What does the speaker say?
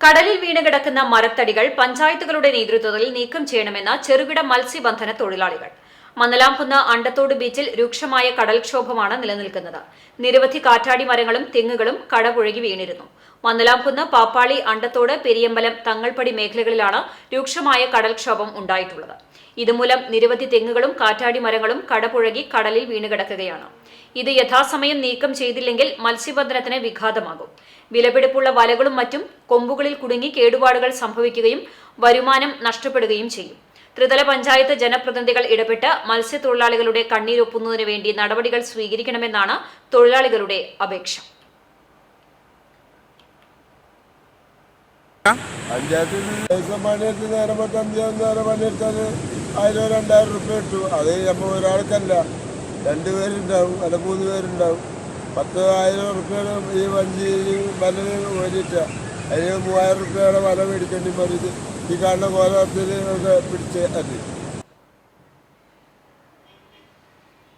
കടലിൽ വീണ് കിടക്കുന്ന മരത്തടികൾ പഞ്ചായത്തുകളുടെ നേതൃത്വത്തിൽ നീക്കം ചെയ്യണമെന്ന ചെറുകിട മത്സ്യബന്ധന തൊഴിലാളികൾ മന്നലാംകുന്ന് അണ്ടത്തോട് ബീച്ചിൽ രൂക്ഷമായ കടൽക്ഷോഭമാണ് നിലനിൽക്കുന്നത്. നിരവധി കാറ്റാടി മരങ്ങളും തെങ്ങുകളും കടപുഴകി വീണിരുന്നു. മന്നലാംകുന്ന് പാപ്പാളി അണ്ടത്തോട് പെരിയമ്പലം തങ്ങൾപ്പടി മേഖലകളിലാണ് രൂക്ഷമായ കടൽക്ഷോഭം ഉണ്ടായിട്ടുള്ളത്. ഇതുമൂലം നിരവധി തെങ്ങുകളും കാറ്റാടി മരങ്ങളും കടപുഴകി കടലിൽ വീണുകിടക്കുകയാണ്. ഇത് യഥാസമയം നീക്കം ചെയ്തില്ലെങ്കിൽ മത്സ്യബന്ധനത്തിന് വിഘാതമാകും. വിലപിടിപ്പുള്ള വലകളും മറ്റും കൊമ്പുകളിൽ കുടുങ്ങി കേടുപാടുകൾ സംഭവിക്കുകയും വരുമാനം നഷ്ടപ്പെടുകയും ചെയ്യും. ത്രിതല പഞ്ചായത്ത് ജനപ്രതിനിധികൾ ഇടപെട്ട് മത്സ്യത്തൊഴിലാളികളുടെ കണ്ണീരൊപ്പുന്നതിനു വേണ്ടി നടപടികൾ സ്വീകരിക്കണമെന്നാണ് തൊഴിലാളികളുടെ അപേക്ഷ. ഒരാൾക്കല്ല രണ്ട് പേരുണ്ടാവും അല്ല മൂന്ന് പേരുണ്ടാവും. പത്ത് ആയിരം റുപ്യയുടെ ഈ വഞ്ചി വല ഓടിയിട്ട അതിന് മൂവായിരം റുപ്യയുടെ വല മേടിക്കേണ്ടി വരും ഈ കാണുന്ന കോലത്തിൽ പിടിച്ച് അല്ലേ